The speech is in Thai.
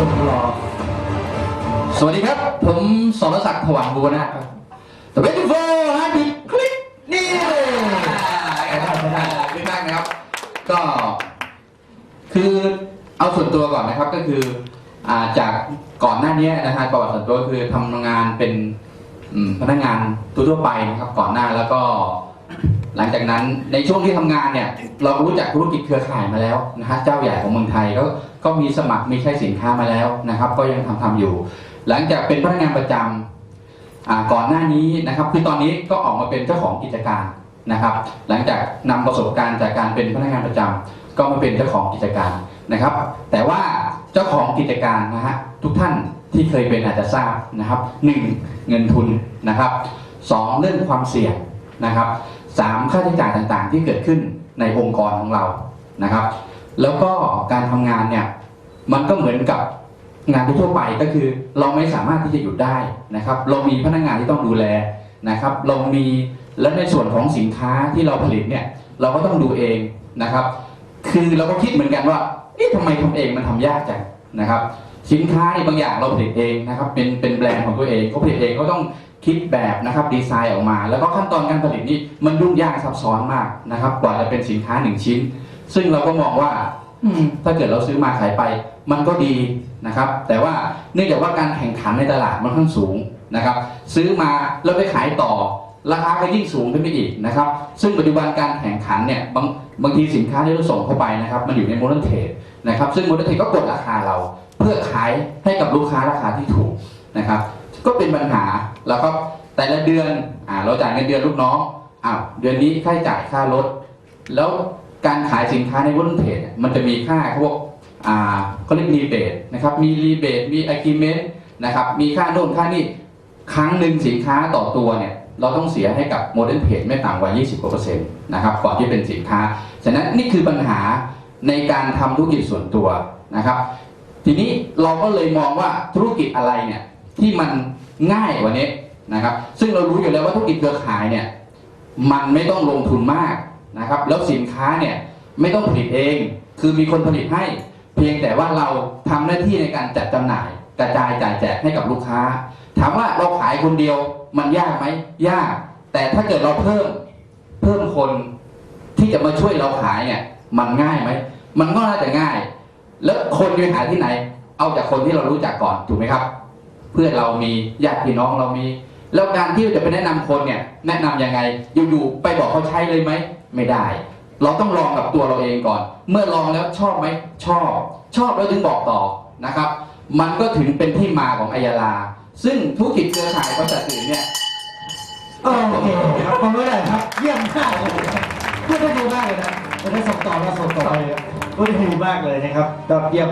สวัสดีครับ ผมสรศักดิ์ถวังบัวนะครับสวัสดีโฟร์ฮาร์ดบิคลิกนี่ไม่ได้ไม่ได้ไม่ได้นะครับ ก็ คือเอาส่วนตัวก่อนนะครับก็คือจากก่อนหน้านี้นะฮะประวัติส่วนตัวคือทำงานเป็นพนักงานทั่วไปนะครับ ก่อนหน้าแล้วก็ หลังจากนั้นในช่วงที่ทำงานเนี่ยเรารู้จักธุรกิจเครือข่ายมาแล้วนะฮะเจ้าใหญ่ของเมืองไทยก็ก็มีสมัครมีใช้สินค้ามาแล้วนะครับ ก็ยังทำทำอยู่ หลังจากเป็นพนักงานประจำอ่าก่อนหน้านี้นะครับคือตอนนี้ก็ออกมาเป็นเจ้าของกิจการนะครับ หลังจากนำประสบการณ์จากการเป็นพนักงานประจำก็มาเป็นเจ้าของกิจการนะครับ แต่ว่าเจ้าของกิจการนะฮะทุกท่านที่เคยเป็นอาจจะทราบนะครับหนึ่งเงินทุนนะครับสองเรื่องความเสี่ยงนะครับ สามค่าใช้จ่ายต่างๆ ที่เกิดขึ้นในองค์กรของเรานะครับ แล้วก็การทำงานเนี่ยมันก็เหมือนกับงานทั่วไปก็คือ เราไม่สามารถที่จะหยุดได้นะครับ เรามีพนักงานที่ต้องดูแลนะครับ เรามีและในส่วนของสินค้าที่เราผลิตเนี่ยเราก็ต้องดูเองนะครับ คือเราก็คิดเหมือนกันว่าเอ๊ะทำไมทำเองมันทำยากจังนะครับ สินค้าในบางอย่างเราผลิตเองนะครับเป็นเป็นแบรนด์ของตัวเองเขาผลิตเองเขาต้องคิดแบบนะครับดีไซน์ออกมา แล้วก็ขั้นตอนการผลิตนี่มันยุ่งยากซับซ้อนมากนะครับกว่าจะเป็นสินค้าหนึ่งชิ้น ซึ่งเราก็มองว่าอืมถ้าเกิดเราซื้อมาขายไป มันก็ดีนะครับ แต่ว่าเนื่องจากว่าการแข่งขันในตลาดมันค่อนข้างสูงนะครับ ซื้อมาแล้วไปขายต่อ ราคาก็ยิ่งสูงขึ้นไปอีกนะครับ ซึ่งปัจจุบันการแข่งขันเนี่ยบางบางทีสินค้าที่เราส่งเข้าไปนะครับ มันอยู่ในโมเดิร์นเทรดนะครับ ซึ่งโมเดิร์นเทรดก็กดราคาเรา เพื่อขายให้กับลูกค้าราคาที่ถูกนะครับ ก็เป็นปัญหาแล้วก็แต่ละเดือนอ่าเราจ่ายเงินเดือนลูกน้องอ้าวเดือนนี้ค่าจ่ายค่ารถ แล้วการขายสินค้าในวุ้นเทรดมันจะมีค่าพวกอ่าเขาเรียกรีเบทนะครับมีรีเบทมีอะกิเมนต์นะครับมีค่าโน่นค่านี่ครั้งหนึ่งสินค้าต่อตัวเนี่ยเราต้องเสียให้กับโมเดิร์นเทรดไม่ต่ำกว่า 20กว่าเปอร์เซ็นต์นะครับก่อนที่เป็นสินค้า ฉะนั้นนี่คือปัญหาในการทำธุรกิจส่วนตัวนะครับ ทีนี้เราก็เลยมองว่าธุรกิจอะไรเนี่ยที่มันง่ายกว่านี้นะครับ ซึ่งเรารู้อยู่แล้วว่าธุรกิจเครือข่ายเนี่ยมันไม่ต้องลงทุนมากนะครับ แล้วสินค้าเนี่ยไม่ต้องผลิตเอง คือมีคนผลิตให้ เพียงแต่ว่าเราทำหน้าที่ในการจัดจำหน่าย กระจายจ่ายแจกให้กับลูกค้า ถามว่าเราขายคนเดียวมันยากไหมยาก แต่ถ้าเกิดเราเพิ่มเพิ่มคนที่จะมาช่วยเราขายเนี่ยมันง่ายไหมมันก็น่าจะง่าย แล้วคนจะไปหาที่ไหน เอาจากคนที่เรารู้จักก่อนถูกไหมครับ เพื่อนเรามีญาติพี่น้องเรามี แล้วการที่จะไปแนะนำคนเนี่ย แนะนำยังไงอยู่ๆไปบอกเขาใช้เลยไหมไม่ได้ เราต้องลองกับตัวเราเองก่อน เมื่อลองแล้วชอบไหมชอบ ชอบแล้วถึงบอกต่อนะครับ มันก็ถึงเป็นที่มาของอายาลา ซึ่งธุรกิจเครือข่ายบริษัทอื่นเนี่ยโอเคครับขอบคุณเลยครับ เยี่ยมมากเลยครับพูดได้ดีมากเลยนะ จะได้ส่งต่อมาส่งต่อไปเลยพูดได้ดีมากเลยนะครับยอดเยี่ยม